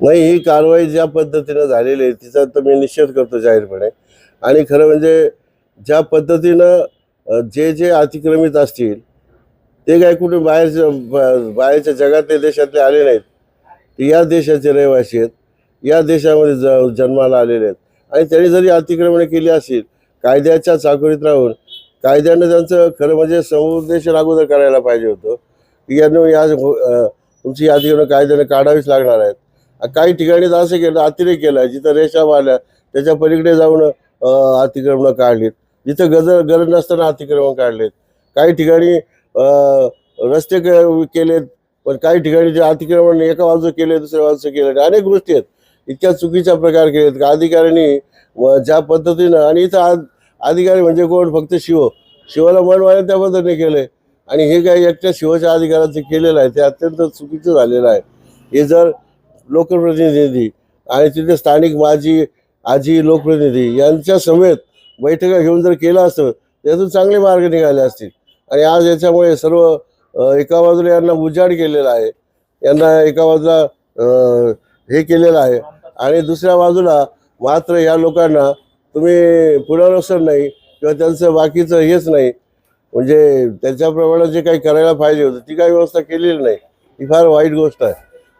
नाही ही कारवाई ज्या पद्धतीनं झालेली आहे तिचा तर मी निषेध करतो जाहीरपणे. आणि खरं म्हणजे ज्या पद्धतीनं जे जे अतिक्रमित असतील ते काय कुठे बाहेरच्या बाहेरच्या जगातले देशातले आले नाहीत. ते या देशाचे रहिवासी आहेत. या देशामध्ये ज जन्माला आलेले आहेत. आणि त्यांनी जरी अतिक्रमणे केली असतील कायद्याच्या चाकोरीत राहून कायद्यानं त्यांचं खरं म्हणजे समुद्देश अगोदर करायला पाहिजे होतं. की यांना या तुमची अतिक्रमण कायद्याने काढावीच लागणार आहेत. काही ठिकाणी तर असं केलं अतिरेक केला जिथं रेषा आल्या त्याच्या पलीकडे जाऊन अतिक्रमणं काढलीत. जिथं गजर गरज नसताना अतिक्रमण काढलेत. काही ठिकाणी रस्ते केलेत पण काही ठिकाणी जे अतिक्रमण एका बाजूचं केले दुसऱ्या बाजूचं केलं अनेक गोष्टी आहेत. इतक्या चुकीच्या प्रकार केलेत. का अधिकाऱ्यांनी ज्या पद्धतीनं आणि इथं अधिकारी म्हणजे कोण? फक्त शिव. शिवाला मन वाढेल त्या पद्धतीने केले आणि हे काही एकट्या शिवाच्या अधिकाराचं केलेलं आहे ते अत्यंत चुकीचं झालेलं आहे. हे जर लोकप्रतिनिधी आणि तिथे स्थानिक माजी आजी लोकप्रतिनिधी यांच्या समेत बैठका घेऊन जर केलं असतं त्यातून चांगले मार्ग निघाले असतील. आणि आज याच्यामुळे सर्व एका बाजूला यांना उजाड केलेला आहे यांना एका बाजूला हे केलेलं आहे. आणि दुसऱ्या बाजूला मात्र या लोकांना तुम्ही पुनर्वसन नाही किंवा त्यांचं बाकीचं हेच नाही म्हणजे त्याच्याप्रमाणे जे काही करायला पाहिजे होतं ती काही व्यवस्था केलेली नाही. ही फार वाईट गोष्ट आहे.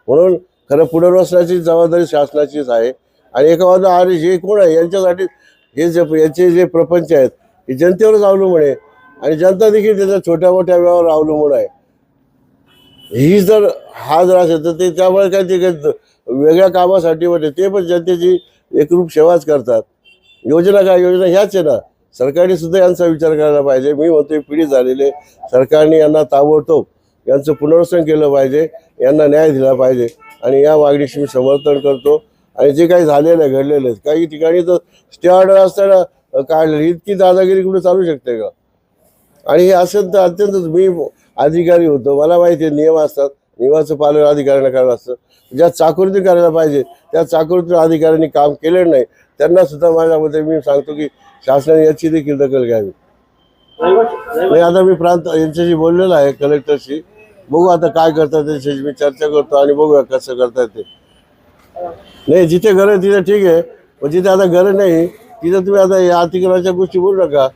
म्हणून खरं पुनर्वसनाची जबाबदारी शासनाचीच आहे. आणि एका बाजूला आणि जे कोण आहे यांच्यासाठी हे जे यांचे जे प्रपंच आहेत हे जनतेवरच अवलंबून आहे. आणि जनता देखील त्याच्या छोट्या मोठ्या व्यवहार अवलंबून आहे. ही जर हा जर असेल तर ते त्यामुळे काय ते वेगळ्या कामासाठी म्हणजे ते पण जनतेची एकरूप सेवाच करतात. योजना काय योजना ह्याच आहे ना. सरकारने सुद्धा यांचा विचार करायला पाहिजे. मी म्हणतोय पिढी झालेले सरकारने यांना ताबडतोब यांचं पुनर्वसन केलं पाहिजे यांना न्याय दिला पाहिजे आणि या मागणीशी मी समर्थन करतो. आणि जे काही झालेलं आहे घडलेलं आहे काही ठिकाणी तर स्टे ऑर्डर असताना काढलं. काढलेली इतकी दादागिरी कुठे चालू शकते का? आणि हे असं तर अत्यंत मी अधिकारी होतो. मला माहिती आहे नियम असतात. नियमाचं पालन अधिकाऱ्यांना करायला असतं. ज्या चाकोरीतून करायला पाहिजे त्या चाकुरती अधिकाऱ्यांनी काम केलेलं नाही त्यांना सुद्धा माझ्यामध्ये मी सांगतो की शासनाने याची देखील दखल घ्यावी. नाही आता मी प्रांत यांच्याशी बोललेलो आहे कलेक्टरशी. बघू आता काय करतात त्याच्याशी मी चर्चा करतो आणि बघूया कसं करतात ते. नाही जिथे गरज तिथे ठीक आहे पण जिथे आता गरज नाही तिथे तुम्ही आता या अतिक्रमणाच्या गोष्टी बोलू नका.